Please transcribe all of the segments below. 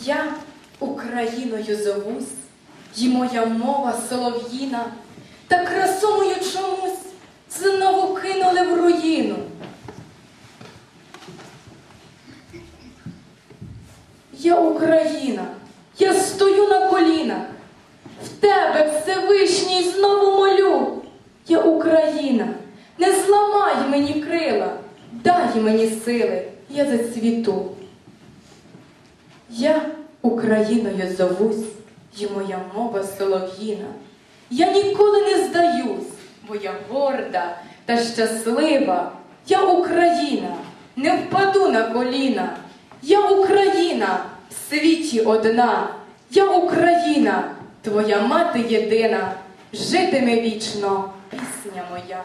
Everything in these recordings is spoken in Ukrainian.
Я Україною зовусь, і моя мова солов'їна, та красу мою чомусь знову кинули в руїну. Я Україна, я стою на колінах, в тебе Всевишній знову молю. Я Україна, не зламай мені крила, дай мені сили, я зацвіту. Я Україною зовусь, і моя мова солов'їна. Я ніколи не здаюсь, бо я горда та щаслива. Я Україна, не впаду на коліна. Я Україна в світі одна. Я Україна, твоя мати єдина. Житиме вічно пісня моя.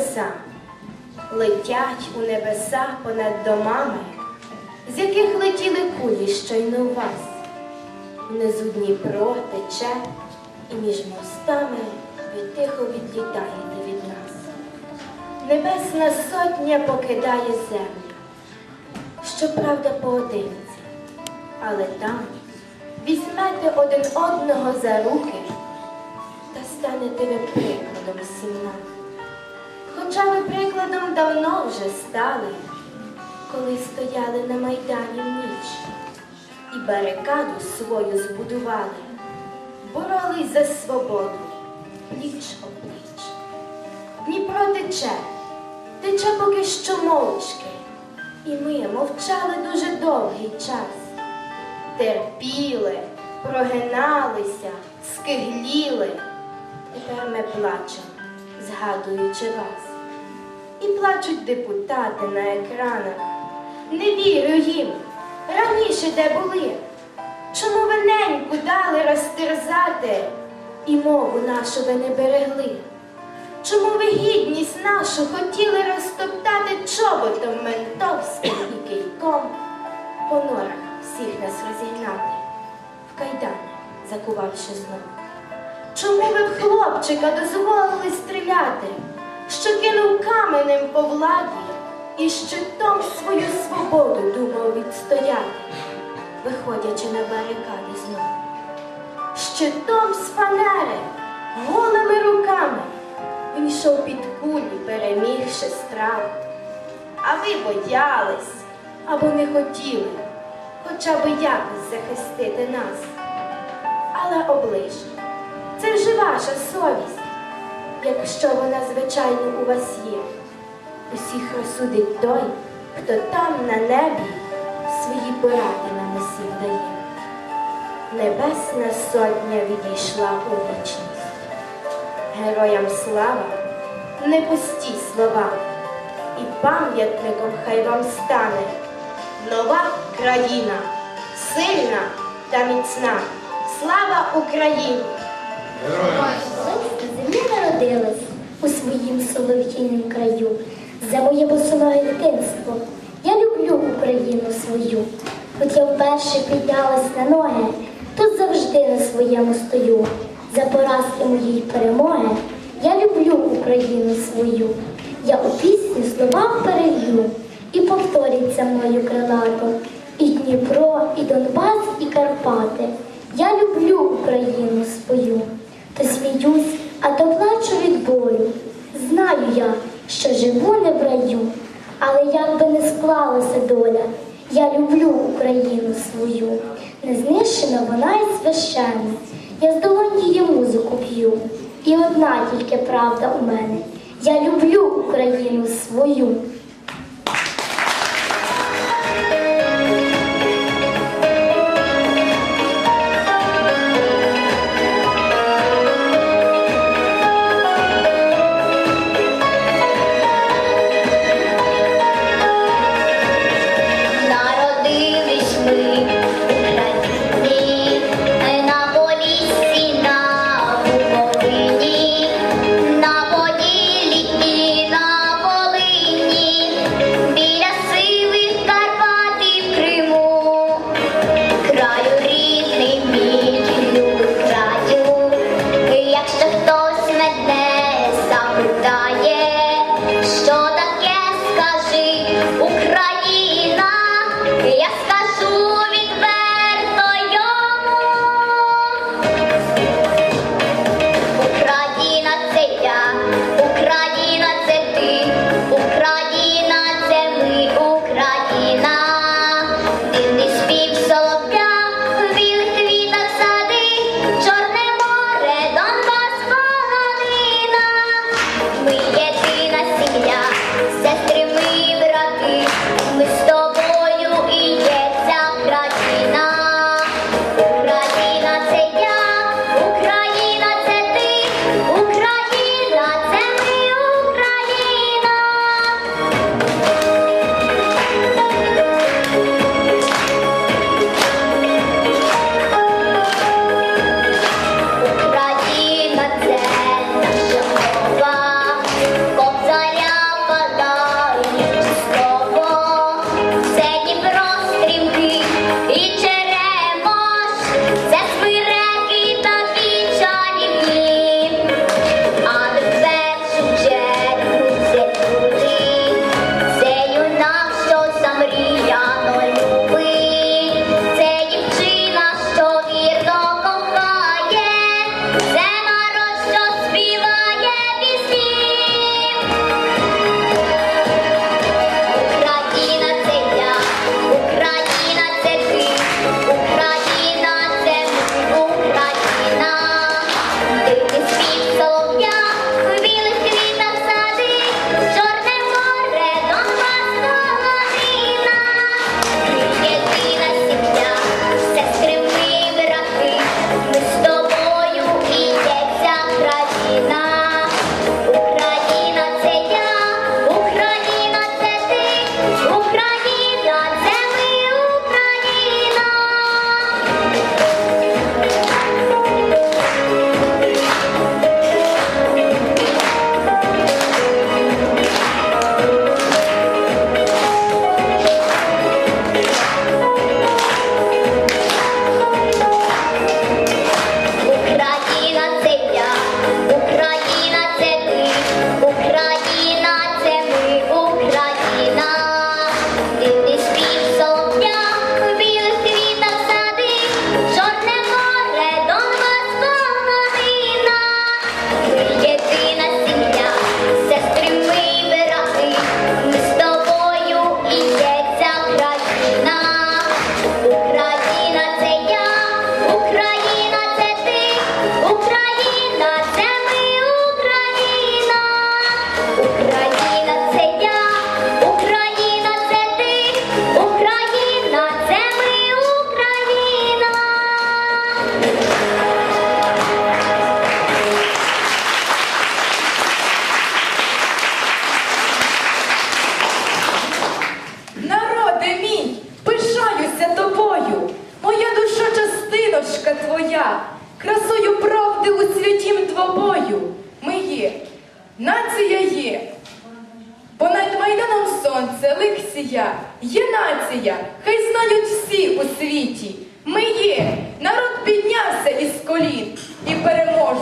колеса летять у небеса понад домами, з яких летіли кулі, щойно у вас. Внизу Дніпро тече і між мостами ви тихо відлітаєте від нас. Небесна сотня покидає землю, щоправда, поодинці, але там візьмете один одного за руки та станете ви прикладом всім. Хоча ви прикладом давно вже стали, коли стояли на Майдані ніч і барикаду свою збудували, боролись за свободу, пліч опліч. Дніпро тече, тече поки що мовчки, і ми мовчали дуже довгий час. Терпіли, прогиналися, скигліли. Тепер ми плачемо, згадуючи вас. І плачуть депутати на екранах. Не вірю їм. Раніше де були? Чому ви неньку дали розтерзати і мову нашу ви не берегли? Чому ви гідність нашу хотіли розтоптати чоботом ментовським і кийком, по норах всіх нас розігнати, в кайдани закувавши знов? Чому ви в хлопчика дозволили стріляти, що кинув каменем по владі і щитом свою свободу думав відстояти, виходячи на барикади знов? Щитом з фанери, голими руками, він йшов під кулі, перемігши страх. А ви боялись або не хотіли хоча б якось захистити нас. Але оближ, це вже ваша совість, якщо вона, звичайно, у вас є. Усіх розсудить той, хто там на небі свої поради нам усім дає. Небесна сотня відійшла у вічність. Героям слава, не пусті слова, і пам'ятником хай вам стане нова країна, сильна та міцна. Слава Україні! На землі народилась у своїм солов'їнім краю. За моє босоноге дитинство. Я люблю Україну свою. От я вперше піднялась на ноги, тут завжди на своєму стою. За поразки моєї перемоги я люблю Україну свою. Я у пісні слова перелью і повториться мною крилато. І Дніпро, і Донбас, і Карпати. Я люблю Україну свою. То сміюсь, а то плачу від болю. Знаю я, що живу не в раю, але як би не склалася доля, я люблю Україну свою. Не знищена вона і священна. Я з її музику п'ю. І одна тільки правда у мене. Я люблю Україну свою.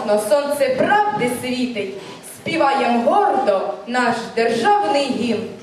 Переможно сонце правди світить. Співаєм гордо наш державний гімн.